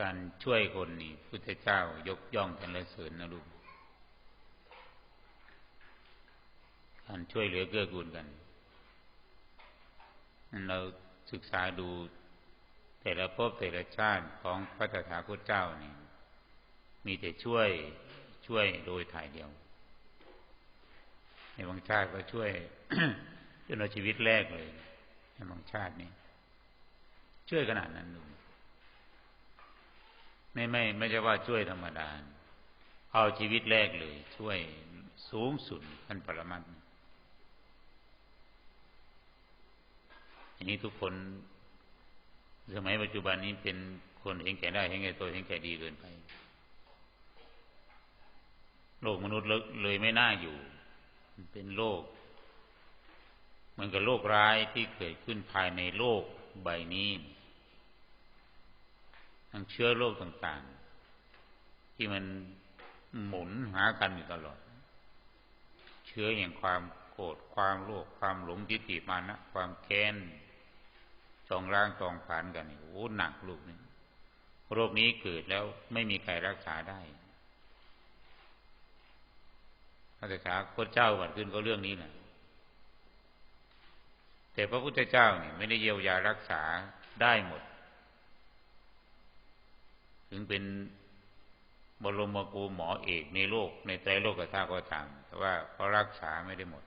การช่วยคนนี่พุทธเจ้ายกย่องสรรเสริญนะลูกการช่วยเหลือเกื้อกูลกันเราศึกษาดูแต่ละภพแต่ละชาติของพระตถาคตเจ้านี่มีแต่ช่วยช่วยโดยถ่ายเดียว ในบางชาติก็ช่วยจนเอาชีวิตแรกเลยในบางชาตินี่ช่วยขนาดนั้นลูก ไม่ไม่ไม่ใช่ว่าช่วยธรรมดา เอาชีวิตแรกเลย ช่วยสูงสุดท่านปรมัตอันนี้ทุกคนสมัยปัจจุบันนี้เป็นคนเห็นแก่ได้เห็นแก่ตัวเห็นแก่ดีเกินไปโลกมนุษย์เลยไม่น่าอยู่เป็นโลกมือนกับโรคร้ายที่เกิดขึ้นภายในโลกใบนี้ ทั้งเชื้อโรคต่างๆ ที่มันหมุนหากันอยู่ตลอด เชื้ออย่างความโกรธความโลภความหลงทิฏฐิมานะความแค้นจองร่างจองผานกันโอ้หนักลูกนี่โรคนี้เกิดแล้วไม่มีใครรักษาได้พระเจ้าพระเจ้าบัดขึ้นก็เรื่องนี้แหละแต่พระพุทธเจ้านี่ไม่ได้เยียวยารักษาได้หมด ถึงเป็นบรมกูหมอเอกในโลก ในใจโลกกระทาก็ตามแต่ว่าเขารักษาไม่ได้หมด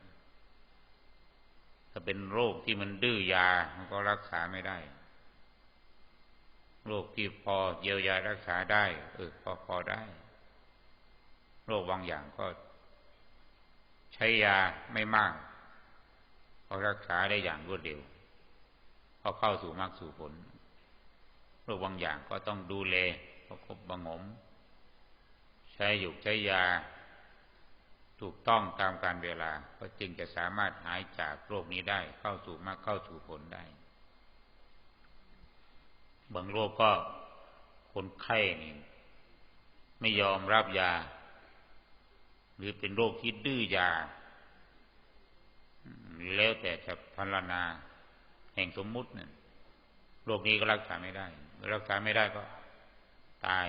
ถ้าเป็นโรคที่มันดื้อยามันก็รักษาไม่ได้ โรคที่พอเยียวยารักษาได้ เออพอพอได้ โรคบางอย่างก็ ใช้ยาไม่มากพอรักษาได้อย่างรวดเร็วพอเข้าสู่มรรคสู่ผล โรคบางอย่างก็ต้องดูแล ประคบบังม ใช้หยุกใช้ยา ถูกต้องตามการเวลา ก็จึงจะสามารถหายจากโรคนี้ได้เข้าสู่มรรคเข้าสู่ผลได้ บางโรคก็คนไข้นี่ไม่ยอมรับยา หรือเป็นโรคที่ดื้อยา แล้วแต่จะพันนาแห่งสมมุติเนี่ยโรคนี้ก็รักษาไม่ได้ รักษาไม่ได้ก็ ตาย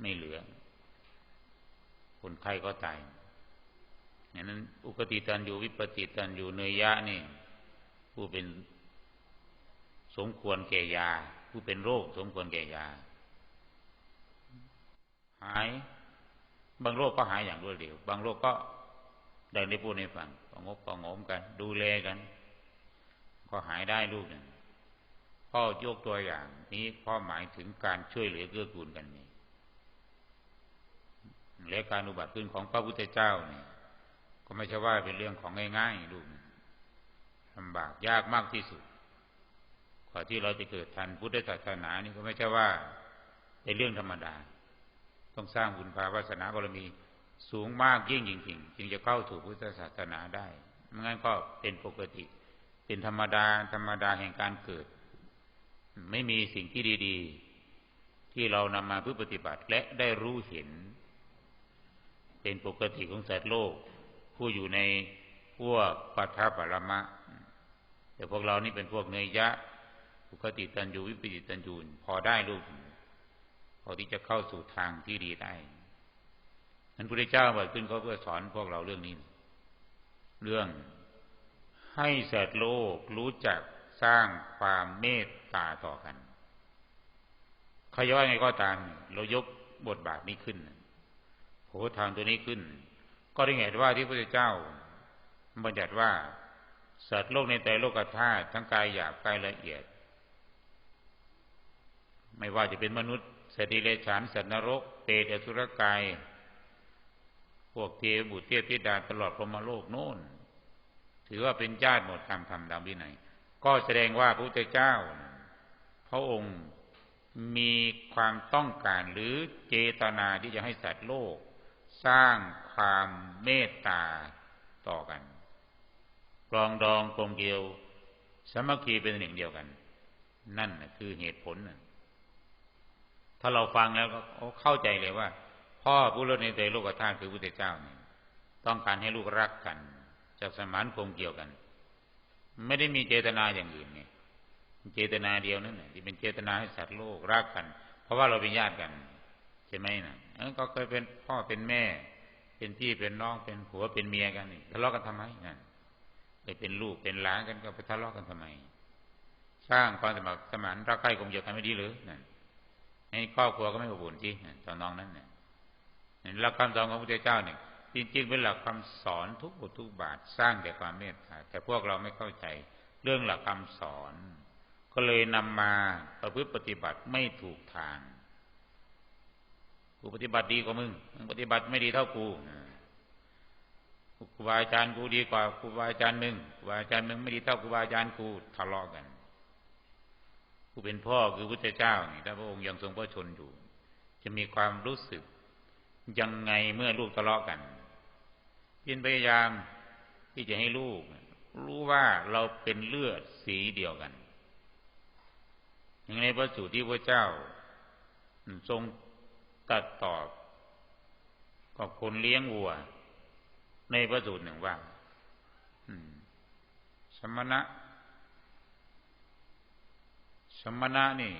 ไม่เหลือ คนไข้ก็ตายอย่างนั้น อุกติตันอยู่วิปติตันอยู่เนยยะนี่ ผู้เป็นสมควรแก่ยา ผู้เป็นโรค สมควรแก่ยา หาย บางโรคก็หายอย่างรวดเร็ว บางโรคก็ดังได้พูดในฟังประงบประงมกัน ดูแลกัน ก็หายได้ลูกหนึ่ง พ่อยกตัวอย่าง นี้พ่อหมายถึงการช่วยเหลือเกื้อกูลกันนี่และการอุบัติขึ้นของพระพุทธเจ้านี่ก็ไม่ใช่ว่าเป็นเรื่องของง่ายๆลูกลำบากยากมากที่สุดกว่าที่เราจะเกิดทันพุทธศาสนานี่ก็ไม่ใช่ว่าเป็นเรื่องธรรมดา ต้องสร้างบุญภาวาสนาบารมีสูงมากยิ่งจริงๆจึงจะเข้าถูกพุทธศาสนาได้ไม่งั้นก็เป็นปกติ เป็นธรรมดาธรรมดาแห่งการเกิด ไม่มีสิ่งที่ดีๆ ที่เรานำมาเพื่อปฏิบัติและได้รู้เห็น เป็นปกติของสัตว์โลก ผู้อยู่ในพวกปัทภปรมะ แต่พวกเรานี่เป็นพวกเนยยะปกติตันยูวิปติตันยูนพอได้ลูกพอที่จะเข้าสู่ทางที่ดีได้นั้นพระเจ้าบอกขึ้นเขาเพื่อสอนพวกเราเรื่องนี้ เรื่องให้สัตว์โลกรู้จักสร้างความเมต ตาต่อกันเขาย้อยไงก็ตาม เรายกบทบาทนี้ขึ้นโหทางตัวนี้ขึ้น ก็ได้เห็นว่าที่พระเจ้าบัญญัติว่าสัตว์โลกในแต่โลกธาตุทั้งกายหยาบกายละเอียด ไม่ว่าจะเป็นมนุษย์สติเลฉานสัตว์นรก เปรตอสุรกาย พวกเทวบุตรเทพธิดาตลอดพรมโลกโน้นถือว่าเป็นญาติหมดตามธรรมดำวินัยก็แสดงว่าพระพุทธเจ้า ระองค์มีความต้องการหรือเจตนาที่จะให้สัตว์โลก สร้างความเมตตาต่อกันกรองดองกลมเกลียวสมัคคีเป็นหนึ่งเดียวกัน นั่นคือเหตุผลถ้าเราฟังแล้วก็เข้าใจเลยว่า พ่อผู้รู้ในใจโลกธาตุคือพระเจ้าเนี่ยต้องการให้ลูกรักกันจะสมานคงเกี่ยวกัน ไม่ได้มีเจตนาอย่างอื่นไง เจตนาเดียวนั่นแหละที่เป็นเจตนาให้สัตว์โลกรักกัน เพราะว่าเราเป็นญาติกันใช่ไหมนะเอันก็เคยเป็นพ่อเป็นแม่ เป็นพี่เป็นน้องเป็นผัวเป็นเมียกันนี่ทะเลาะกันทำไมนั่นไปเป็นลูกเป็นหลานกันก็ไปทะเลาะกันทำไม สร้างความสมัครสมานรักใคร่กลมเกี่ยวกันไม่ดีหรือนั่นให้ครอบครัวก็ไม่อบอุ่นที่ตอนน้องนั้นเนี่ยหลักคำสอนของพระพุทธเจ้าเนี่ยจริงๆเป็นหลักคำสอนทุกบททุกบาทสร้างแต่ความเมตตาแต่พวกเราไม่เข้าใจเรื่องหลักคำสอน ก็เลยนำมาประพฤติปฏิบัติไม่ถูกทาง กูปฏิบัติดีกว่ามึง มึงปฏิบัติไม่ดีเท่ากูครูบาอาจารย์กูดีกว่าครูบาอาจารย์มึงครูบาอาจารย์มึงไม่ดีเท่าครูบาอาจารย์กูทะเลาะกันผู้เป็นพ่อคือพุทธเจ้านี่ถ้าพระองค์ยังทรงพระชนอยู่ จะมีความรู้สึกยังไงเมื่อลูกทะเลาะกันเพียรพยายามที่จะให้ลูก รู้ว่าเราเป็นเลือดสีเดียวกัน อย่างในพระสูตรที่พระเจ้า ทรงตัดตอบกับคนเลี้ยงวัว ในพระสูตรหนึ่งว่าสมณะ สมณะนี่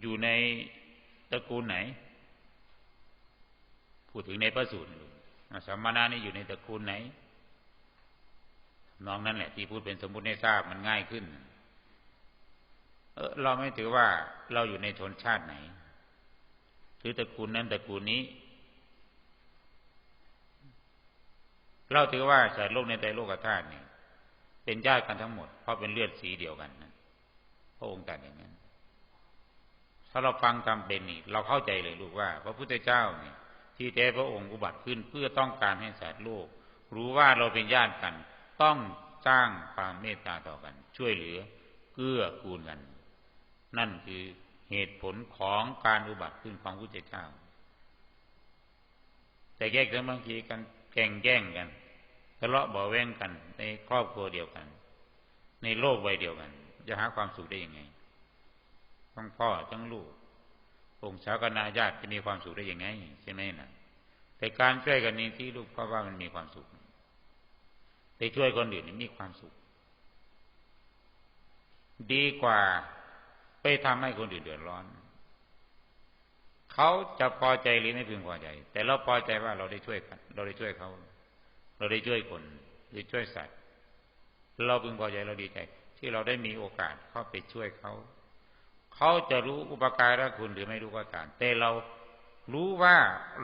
อยู่ในตระกูลไหน พูดถึงในพระสูตรสมณะนี่อยู่ในตระกูลไหนน้องนั่นแหละที่พูดเป็นสมมุติให้ทราบมันง่ายขึ้น เราไม่ถือว่าเราอยู่ในชนชาติไหนถือตระกูลนั้นตระกูลนี้ เราถือว่าสารโลกในใจโลกธาตุนี่เป็นญาติกันทั้งหมด เพราะเป็นเลือดสีเดียวกันนะพระองค์ตรัสอย่างนั้น ถ้าเราฟังตามเป็นนี่เราเข้าใจเลยลูกว่า พระพุทธเจ้าเนี่ยที่แท้พระองค์อุบัติขึ้นเพื่อต้องการให้สัตว์โลก รู้ว่าเราเป็นญาติกัน ต้องสร้างความเมตตาต่อกัน ช่วยเหลือเกื้อกูลกัน นั่นคือเหตุผลของการอุบัติขึ้นของพระเจ้า แต่แยกกันบางทีกันแข่งแย่งกันทะเลาะเบาแวงกัน ในครอบครัวเดียวกัน ในโลกใบเดียวกัน จะหาความสุขได้ยังไงทั้งพ่อทั้งลูกองค์สากนาญาติจะมีความสุขได้ยังไงใช่ไหมนะแต่การช่วยกันนี้ที่ลูกพราะว่ามันมีความสุขแต่ช่วยคนอื่นนี่มีความสุข ดีกว่า ไปทำให้คนอื่นเดือดร้อน เขาจะพอใจหรือไม่พึงพอใจ แต่เราพอใจว่าเราได้ช่วยกันเราได้ช่วยเขา เราได้ช่วยคนได้ช่วยสัตว์ เราพึงพอใจเราดีใจ ที่เราได้มีโอกาสเข้าไปช่วยเขาเขาจะรู้อุปการะคุณหรือไม่รู้ก็ตามแต่เรารู้ว่า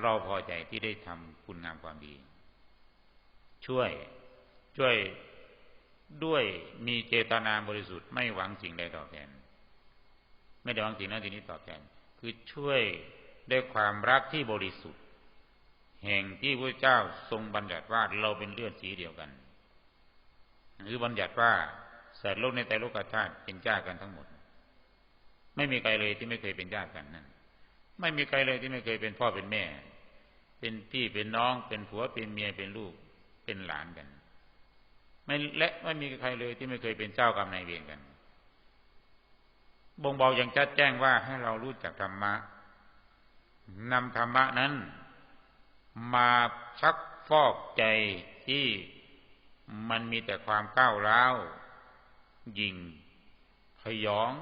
เราพอใจที่ได้ทำคุณงามความดี ช่วย ช่วยด้วยมีเจตนาบริสุทธิ์ไม่หวังสิ่งใดตอบแทน ไม่ได้หวังสิ่งนั้นสิ่งนี้ตอบแทน คือช่วยด้วยความรักที่บริสุทธิ์ แห่งที่พระเจ้าทรงบัญญัติว่าเราเป็นเลือดสีเดียวกัน หรือบัญญัติว่าสัตว์โลกในแต่โลกธาตุเป็นเจ้ากันทั้งหมด ไม่มีใครเลยที่ไม่เคยเป็นญาติกันนั่นไม่มีใครเลยที่ไม่เคยเป็นพ่อเป็นแม่ เป็นพี่เป็นน้อง เป็นผัวเป็นเมียเป็นลูก เป็นหลานกันไม่และไม่มีใครเลยที่ไม่เคยเป็นเจ้ากรรมนายเวรกัน บ่งบอกอย่างชัดแจ้งว่าให้เรารู้จักธรรมะนำธรรมะนั้น มาชักฟอกใจที่มันมีแต่ความก้าวร้าวยิงพยอง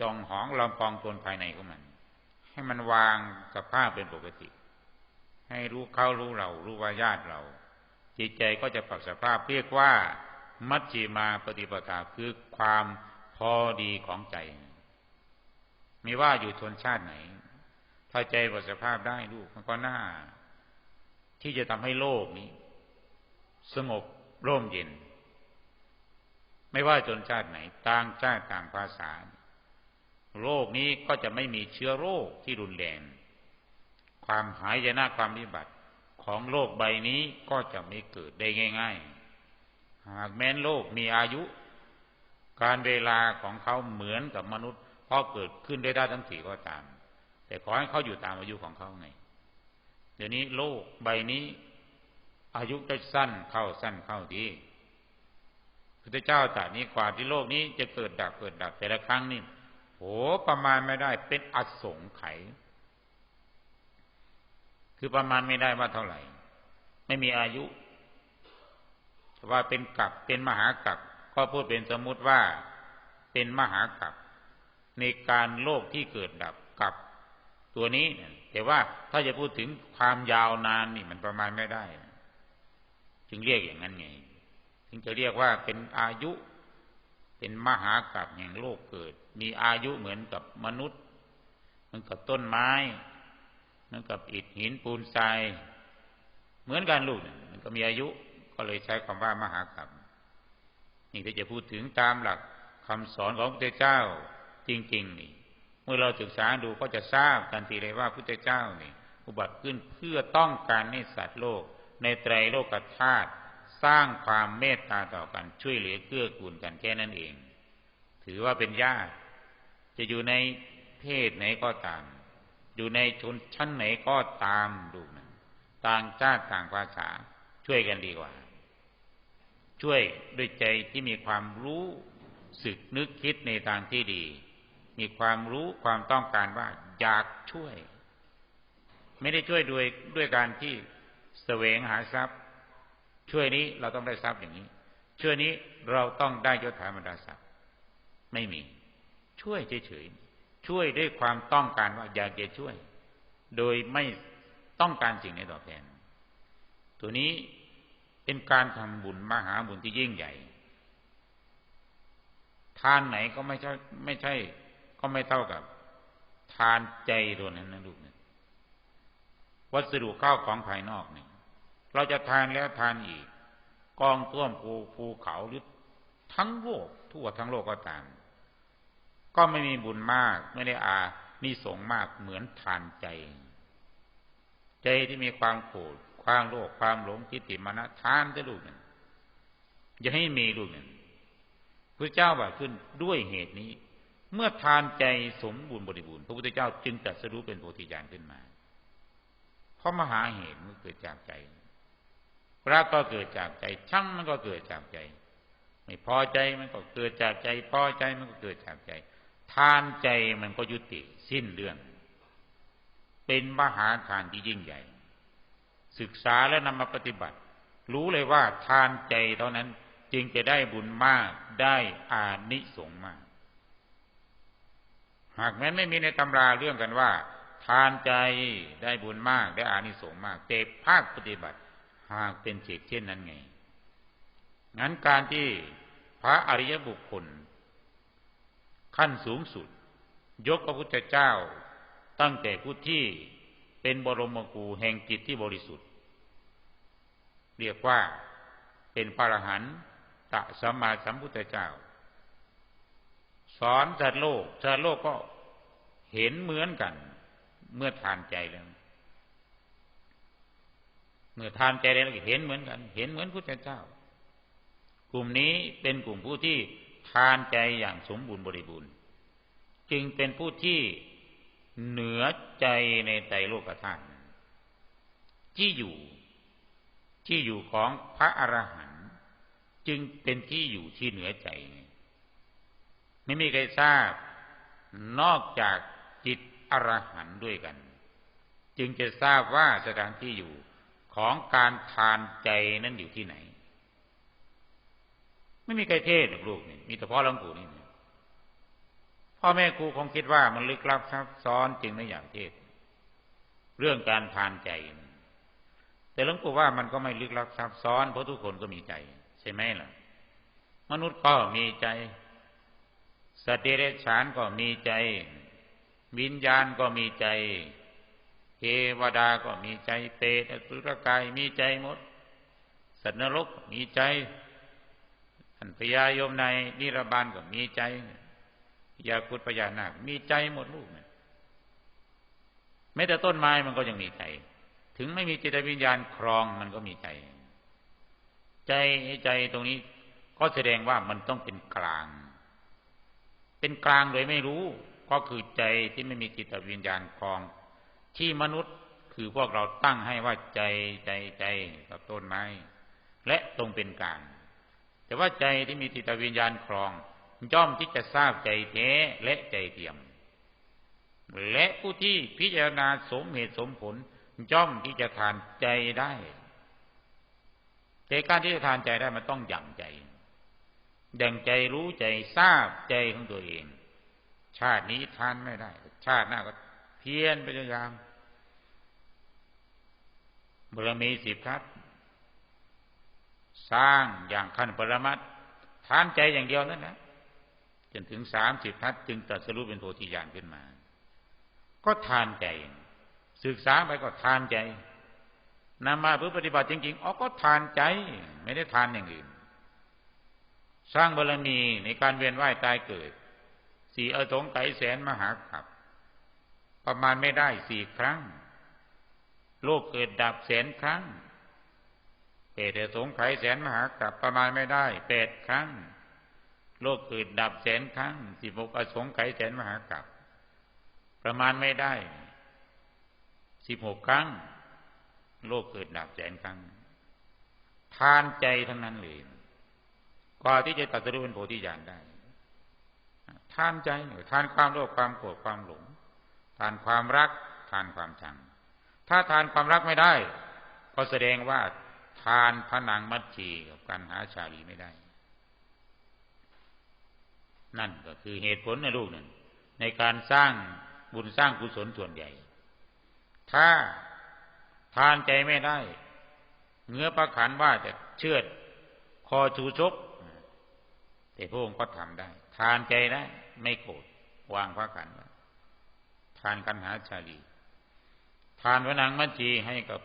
จองหองลำพองตนภายในของมัน ให้มันวางกับผ้าเป็นปกติ ให้รู้เขารู้เรา รู้ว่าญาติเรา จิตใจก็จะปรับสภาพเรียกว่า มัชฌิมาปฏิปทาคือความ พอดีของใจไม่ว่าอยู่ชนชาติไหน ถ้าใจปรับสภาพได้ลูกมันก็น่า ที่จะทำให้โลกนี้ สงบร่มเย็น ไม่ว่าชนชาติไหน ต่างชาติต่างภาษา โรคนี้ก็จะไม่มีเชื้อโรคที่รุนแรง ความหายนะความวิบัติของโลกใบนี้ก็จะไม่เกิดได้ง่าย ๆ หากแม้นโลกมีอายุ การเวลาของเขาเหมือนกับมนุษย์พอเกิดขึ้นได้ได้ทั้งสี่ก็ตาม แต่ขอให้เขาอยู่ตามอายุของเขาไง เดี๋ยวนี้โลกใบนี้ อายุจะสั้นเข้าสั้นเข้าดีพระเจ้าตรัสนี้กว่าที่โลกนี้จะเกิดดับเกิดดับแต่ละครั้งนี่โหประมาณไม่ได้เป็นอสงไขยคือประมาณไม่ได้ว่าเท่าไหร่ ไม่มีอายุว่าเป็นกับเป็นมหากับ ก็พูดเป็นสมมุติว่าเป็นมหากับในการโลกที่เกิดดับกับตัวนี้ แต่ว่าถ้าจะพูดถึงความยาวนานนี่มันประมาณไม่ได้ จึงเรียกอย่างนั้นไง ถึงจะเรียกว่าเป็นอายุ เป็นมหากับแห่งโลกเกิด มีอายุเหมือนกับมนุษย์เหมือนกับต้นไม้เหมือนกับอิฐหินปูนทราย เหมือนกันลูกมันก็มีอายุ ก็เลยใช้คำว่ามหากับ นี่ถ้าจะพูดถึงตามหลักคำสอนของพระเจ้าจริงๆนี่เมื่อเราศึกษาดูก็จะทราบทันทีเลยว่าพระเจ้านี่อุบัติขึ้นเพื่อต้องการให้สัตว์โลก ในไตรโลกธาตุสร้างความเมตตาต่อกันช่วยเหลือเกื้อกูลกันแค่นั้นเอง ถือว่าเป็นญาติจะอยู่ในเพศไหนก็ตาม อยู่ในชนชั้นไหนก็ตามดูนะต่างชาติต่างภาษาช่วยกันดีกว่า ช่วยด้วยใจที่มีความรู้สึกนึกคิดในทางที่ดี มีความรู้ความต้องการว่าอยากช่วย ไม่ได้ช่วยด้วยด้วยการที่เสวงหาทรัพย์ ช่วยนี้เราต้องได้ทรัพย์อย่างนี้ ช่วยนี้เราต้องได้ยศถาบรรดาศักดิ์ไม่มี ช่วยเฉยๆช่วยด้วยความต้องการว่าอยากจะช่วย โดยไม่ต้องการสิ่งในตอบแทน ตัวนี้ เป็นการทำบุญมหาบุญที่ยิ่งใหญ่ ทานไหนก็ไม่ใช่ไม่ใช่ ก็ไม่เท่ากับ ทานใจตัวนั้นนะลูกเนี่ยวัสดุข้าวของภายนอกเนี่ยเราจะทานแล้วทานอีก กองต้วมภูภูเขาหรือทั้งโลกทั่วทั้งโลกก็ตาม ก็ไม่มีบุญมากไม่ได้อานิสงมากเหมือนทานใจ ใจที่มีความโกรธ ความโลภความหลงทิฏฐิมานะทานจะลูกนึ่งอย่าให้มีลูกนึ่งพระเจ้าว่าขึ้นด้วยเหตุนี้ เมื่อทานใจสมบูรณ์บริบูรณ์พระพุทธเจ้าจึงตรัสรู้เป็นโพธิญาณขึ้นมา เพราะมหาเหตุมันเกิดจากใจรักก็เกิดจากใจชังมันก็เกิดจากใจ ไม่พอใจมันก็เกิดจากใจ พอใจมันก็เกิดจากใจ ทานใจมันก็ยุติสิ้นเรื่อง เป็นมหาทานที่ยิ่งใหญ่ ศึกษาและนำมาปฏิบัติ รู้เลยว่าทานใจเท่านั้นจึงจะได้บุญมากได้อานิสงส์มาก หากแม้ไม่มีในตำราเรื่องกันว่า ทานใจได้บุญมากได้อานิสงส์มากแต่ภาคปฏิบัติ หากเป็นเช่นนั้นไง งั้นการที่พระอริยบุคคล ขั้นสูงสุด ยกพระพุทธเจ้าตั้งแต่ผู้ที่เป็นบรมกูแห่งจิตที่บริสุทธิ์ เรียกว่าเป็นพระอรหันตะสัมมาสัมพุทธเจ้า สอนสัตว์โลกสัตว์โลกก็เห็นเหมือนกัน เมื่อทานใจแล้ว เมื่อทานใจแล้วเห็นเหมือนกัน เห็นเหมือนพุทธเจ้า กลุ่มนี้เป็นกลุ่มผู้ที่ทานใจอย่างสมบูรณ์บริบูรณ์ จึงเป็นผู้ที่เหนือใจในใจโลกธาตุที่อยู่ ที่อยู่ของพระอรหันต์จึงเป็นที่อยู่ที่เหนือใจ ไม่มีใครทราบ นอกจากจิตอรหันต์ด้วยกัน จึงจะทราบว่าสถานที่อยู่ของการทานใจนั้นอยู่ที่ไหน ไม่มีใครเทศลูกนี่มีแต่พ่อหลวงปู่นี่พ่อแม่ครูคงคิดว่ามันลึกลับซับซ้อนจึงไม่อยากเทศ เรื่องการทานใจ แต่หลวงปู่ว่ามันก็ไม่ลึกลับซับซ้อนเพราะทุกคนก็มีใจ ใช่ไหมล่ะ มนุษย์ก็มีใจสติเรชานก็มีใจ วิญญาณก็มีใจเทวดาก็มีใจเปรตอสุรกายมีใจหมด สัตว์นรกมีใจอันพยายมในนิรบาลก็มีใจยาคุดพญานาคมีใจหมดลูกเนี่ยแม้แต่ต้นไม้มันก็ยังมีใจ ถึงไม่มีจิตวิญญาณครองมันก็มีใจ ใจใจตรงนี้ก็แสดงว่ามันต้องเป็นกลาง เป็นกลางโดยไม่รู้ก็คือใจที่ไม่มีจิตวิญญาณคลอง ที่มนุษย์คือพวกเราตั้งให้ว่าใจใจใจกับต้นไม้ และตรงเป็นกลาง แต่ว่าใจที่มีจิตวิญญาณครองย่อมที่จะทราบใจแท้และใจเทียม และผู้ที่พิจารณาสมเหตุสมผล ย่อมที่จะทานใจได้แต่การที่จะทานใจได้มันต้องหยั่งใจแดงใจรู้ใจทราบใจของตัวเอง ชาตินี้ทานไม่ได้ ชาติหน้าก็เพียรพยายามบารมีสิบทัศสร้างอย่างขั้นปรมัตทานใจอย่างเดียวนั่นนะจนถึงสามสิบทัศจึงตรัสรู้เป็นโพธิญาณขึ้นมา ก็ทานใจ ศึกษาไปก็ทานใจนำมาเพื่อปฏิบัติจริงๆอ๋อก็ทานใจ ไม่ได้ทานอย่างอื่น สร้างบารมีในการเวียนว่ายตายเกิด สี่อสงไขยแสนมหาขับ ประมาณไม่ได้สี่ครั้ง โลกเกิดดับแสนครั้งเปรตสงไขยแสนมหาขับ ประมาณไม่ได้แปดครั้ง โลกเกิดดับแสนครั้งสิบหกอสงไขยแสนมหาขับ ประมาณไม่ได้ สิบหกครั้ง โลกเกิดดับแสนครั้ง ทานใจทั้งนั้นเลยกว่าที่จะตัดสู้เป็นโพธิญาณได้ ทานใจทานความโลภความโกรธความหลง ทานความรัก ทานความชัง ถ้าทานความรักไม่ได้ ก็แสดงว่าทานผนังมัดชีกับการหาชาลีไม่ได้ นั่นก็คือเหตุผลในลูกนั่นในการสร้างบุญสร้างกุศลส่วนใหญ่ ถ้าทานใจไม่ได้ เงื้อประขันว่าจะเชือด คอชูชก แต่พระองค์ก็ทำได้ ทานใจได้ไม่โกรธวางพระขันว่าทานกันหาชาลี ทานพระนางมัจจีให้กับ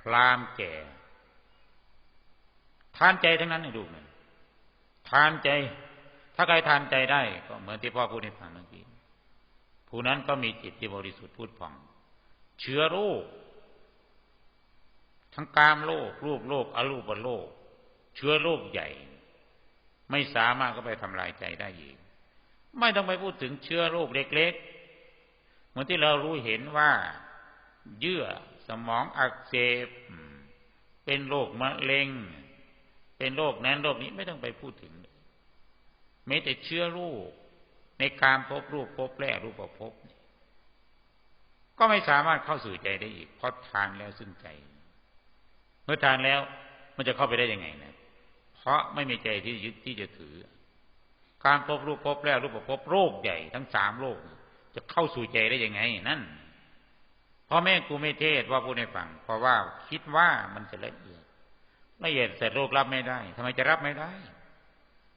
พรามแก่ ทานใจทั้งนั้นในดูหนึ่งทานใจ ถ้าใครทานใจได้ ก็เหมือนที่พ่อพูดในฟังเมื่อกี้ผู้นั้นก็มีจิตที่บริสุทธิ์พูดผ่อง เชื้อโรค ทั้งกามโลกรูปโลกอรูปโลกเชื้อโรคใหญ่ ไม่สามารถก็ไปทำลายใจได้อีกไม่ต้องไปพูดถึงเชื้อโรคเล็กๆ เหมือนที่เรารู้เห็นว่า เยื่อสมองอักเสบเป็นโรคมะเร็ง เป็นโรคนั้นโรคนี้ไม่ต้องไปพูดถึงไม่แต่เชื้อโรคในการพบรูปพบแรกรูปพบ ก็ไม่สามารถเข้าสู่ใจได้อีกเพราะทานแล้วซึ่งใจ เมื่อทานแล้วมันจะเข้าไปได้ยังไงนะเพราะไม่มีใจที่ยึดที่จะถือ การพบรูปพบแล้วรูปพบโรคใหญ่ทั้งสามโรคจะเข้าสู่ใจได้ยังไงนั่นพ่อแม่กูไม่เทศว่าพูดในฟัง เพราะว่าคิดว่ามันจะละเอียดละเอียดแต่โรครับไม่ได้ทำไมจะรับไม่ได้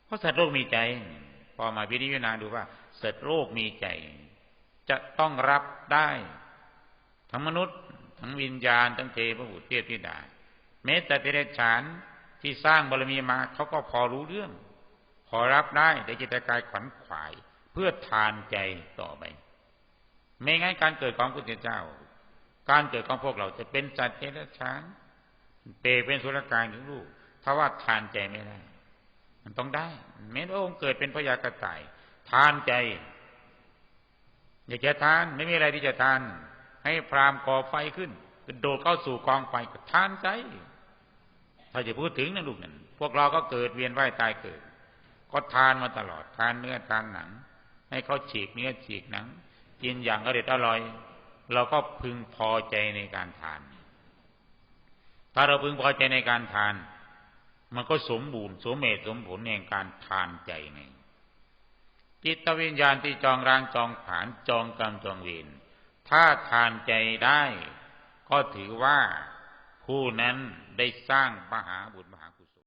เพราะสัตว์โรคมีใจ พอมาพิจารณาดูว่าสัตว์โรคมีใจ จะต้องรับได้ ทั้งมนุษย์ ทั้งวิญญาณ ทั้งเทพบุตรเทพธิดาแม้แต่เดรัจฉานที่สร้างบารมีมาเขาก็พอรู้เรื่อง พอรับได้ในจิตกายขวัญขวาย เพื่อทานใจต่อไป ไม่งั้นการเกิดของพุทธเจ้า การเกิดของพวกเราจะเป็นสัตว์เดรัจฉานเปเป็นสุรกายหรือลูกถ้าว่าทานใจไม่ได้ มันต้องได้แม้พระองค์เกิดเป็นพยากระต่าย ทานใจ อยากจะทานไม่มีอะไรที่จะทาน ให้พรามก่อไฟขึ้นโดดเข้าสู่กองไฟก็ทานใจถ้าจะพูดถึงนะลูกนั่นพวกเราก็เกิดเวียนว่ายตายเกิด ก็ทานมาตลอด ทานเนื้อทานหนัง ให้เขาฉีกเนื้อฉีกหนัง กินอย่างอร่อยอร่อย เราก็พึงพอใจในการทาน ถ้าเราพึงพอใจในการทาน มันก็สมบูรณ์ สมเมตสมผลในการทานใจไงจิตวิญญาณที่จองรางจองผานจองกรรมจองเวร ถ้าทานใจได้ ก็ถือว่าผู้นั้นได้สร้างมหาบุญ